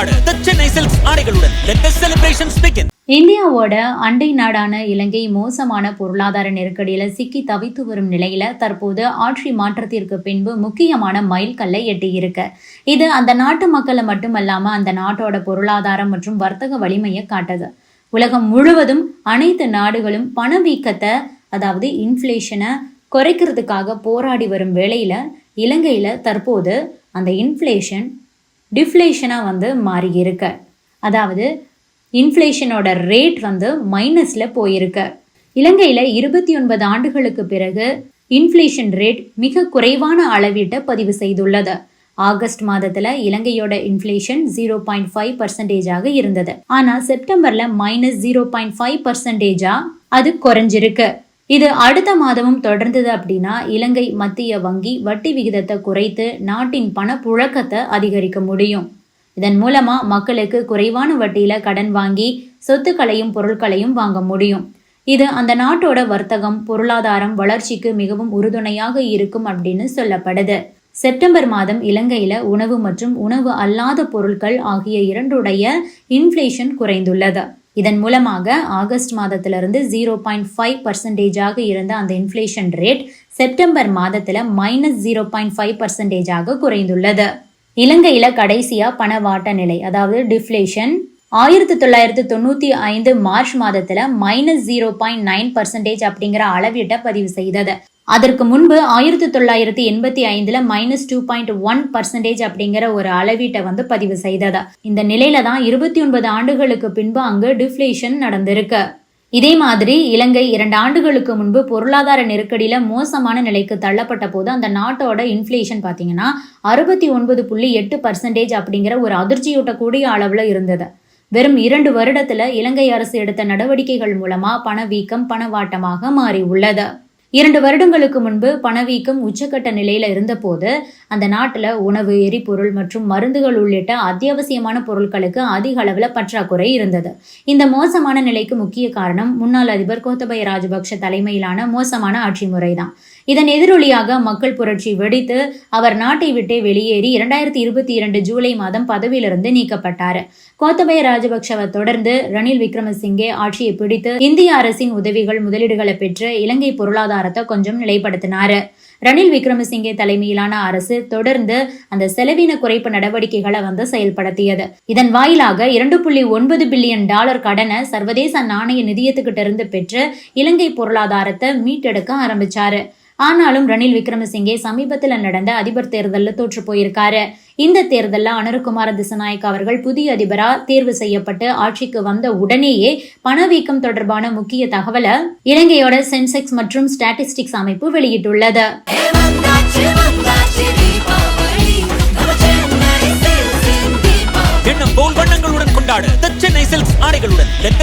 கொண்டாட the silks ஆடைகளுடன். Let celebrations begin இந்தியாவோட அண்டை நாடான இலங்கை மோசமான பொருளாதார நெருக்கடியில சிக்கி தவித்து வரும் நிலையில தற்போது ஆட்சி மாற்றத்திற்கு பின்பு முக்கியமான மைல்கல்லை எட்டியிருக்கு. இது அந்த நாட்டு மக்களை மட்டுமல்லாம அந்த நாட்டோட பொருளாதாரம் மற்றும் வர்த்தக வலிமையை காட்டுது. உலகம் முழுவதும் அனைத்து நாடுகளும் பணவீக்கத்தை அதாவது இன்ஃப்ளேஷனை குறைக்கிறதுக்காக போராடி வரும் வேளையில இலங்கையில தற்போது அந்த இன்ஃப்ளேஷன் டிஃப்ளேஷனாக வந்து மாறி இருக்கு அதாவது இன்ஃப்ளேஷனோட ரேட் வந்து மைனஸில் போயிருக்கு. இலங்கையில் இருபத்தி ஒன்பது ஆண்டுகளுக்கு பிறகு இன்ஃப்ளேஷன் ரேட் மிக குறைவான அளவீட்டை பதிவு செய்துள்ளது. ஆகஸ்ட் மாதத்துல இலங்கையோட இன்ஃப்ளேஷன் ஜீரோ பாயிண்ட் ஃபைவ் பர்சன்டேஜாக இருந்தது. ஆனால் செப்டம்பர்ல மைனஸ் ஜீரோ பாயிண்ட் ஃபைவ் பர்சன்டேஜா அது குறைஞ்சிருக்கு. இது அடுத்த மாதமும் தொடர்ந்தது அப்படின்னா இலங்கை மத்திய வங்கி வட்டி விகிதத்தை குறைத்து நாட்டின் பணப்புழக்கத்தை அதிகரிக்க முடியும். இதன் மூலமா மக்களுக்கு குறைவான வட்டியில கடன் வாங்கி சொத்துக்களையும் பொருட்களையும் வாங்க முடியும். இது அந்த நாட்டோட வர்த்தகம் பொருளாதாரம் வளர்ச்சிக்கு மிகவும் உறுதுணையாக இருக்கும் அப்படின்னு சொல்லப்படுது. செப்டம்பர் மாதம் இலங்கையில உணவு மற்றும் உணவு அல்லாத பொருட்கள் ஆகிய இரண்டுடைய இன்ஃப்ளேஷன் குறைந்துள்ளது. இதன் மூலமாக ஆகஸ்ட் மாதத்திலிருந்து ஜீரோ பாயிண்ட் ஃபைவ் பர்சன்டேஜாக இருந்த அந்த இன்ஃப்ளேஷன் ரேட் செப்டம்பர் மாதத்தில் மைனஸ் ஜீரோ பாயிண்ட் ஃபைவ் பர்சன்டேஜாக குறைந்துள்ளது. இலங்கையில கடைசியா பணவாட்ட நிலை அதாவது டிஃப்ளேஷன் ஆயிரத்தி தொள்ளாயிரத்தி தொண்ணூத்தி ஐந்து மார்ச் மாதத்துல minus zero point nine percentage அப்படிங்கிற அளவீட்டை பதிவு செய்தது. அதற்கு முன்பு ஆயிரத்தி தொள்ளாயிரத்தி எண்பத்தி ஐந்துல minus two point one percentage அப்படிங்கிற ஒரு அளவீட்டை வந்து பதிவு செய்ததா. இந்த நிலையில தான் இருபத்தி ஒன்பது ஆண்டுகளுக்கு பின்பு அங்கு டிஃப்ளேஷன் நடந்திருக்கு. இதே மாதிரி இலங்கை இரண்டு ஆண்டுகளுக்கு முன்பு பொருளாதார நெருக்கடியில மோசமான நிலைக்கு தள்ளப்பட்ட போது அந்த நாட்டோட இன்ஃப்ளேஷன் பார்த்தீங்கன்னா அறுபத்தி ஒன்பது புள்ளி எட்டு பர்சன்டேஜ் அப்படிங்கிற ஒரு அதிர்ச்சியூட்டக்கூடிய அளவுல இருந்தது. வெறும் இரண்டு வருடத்துல இலங்கை அரசு எடுத்த நடவடிக்கைகள் மூலமா பணவீக்கம் பணவாட்டமாக மாறி உள்ளது. இரண்டு வருடங்களுக்கு முன்பு பணவீக்கம் உச்சக்கட்ட நிலையில இருந்தபோது அந்த நாட்டில் உணவு எரிபொருள் மற்றும் மருந்துகள் உள்ளிட்ட அத்தியாவசியமான பொருட்களுக்கு அதிக அளவுல பற்றாக்குறை இருந்தது. இந்த மோசமான நிலைக்கு முக்கிய காரணம் முன்னாள் அதிபர் கோத்தபய ராஜபக்ஷ தலைமையிலான மோசமான ஆட்சி முறைதான். இதன் எதிரொலியாக மக்கள் புரட்சி வெடித்து அவர் நாட்டை விட்டு வெளியேறி இரண்டாயிரத்தி இருபத்தி இரண்டு ஜூலை மாதம் பதவியிலிருந்து நீக்கப்பட்டார். கோத்தபய ராஜபக்ஷவை தொடர்ந்து ரணில் விக்ரமசிங்கே ஆட்சியை பிடித்து இந்திய அரசின் உதவிகள் முதலீடுகளை பெற்று இலங்கை பொருளாதாரத்தை கொஞ்சம் நிலைப்படுத்தினாரு. ரணில் விக்ரமசிங்கே தலைமையிலான அரசு தொடர்ந்து அந்த செலவின குறைப்பு நடவடிக்கைகளை வந்து செயல்படுத்தியது. இதன் வாயிலாக இரண்டு புள்ளி ஒன்பது பில்லியன் டாலர் கடனை சர்வதேச நாணய நிதியத்துக்கிட்ட இருந்து பெற்று இலங்கை பொருளாதாரத்தை மீட்டெடுக்க ஆரம்பிச்சாரு. ஆனாலும் ரணில் விக்ரமசிங்கே சமீபத்தில் நடந்த அதிபர் தேர்தலில் தோற்று போயிருக்காரு. இந்த தேர்தலில் அனருக்குமார திசநாயக் அவர்கள் புதிய அதிபரா தேர்வு செய்யப்பட்டு ஆட்சிக்கு வந்த உடனேயே பணவீக்கம் தொடர்பான முக்கிய தகவலை இலங்கையோட சென்செக்ஸ் மற்றும் ஸ்டாட்டிஸ்டிக்ஸ் அமைப்பு வெளியிட்டுள்ளது. எண்ணம் போல் வண்ணங்களுடன் கொண்டாடு. சென்னை ஆடைகளுடன். Let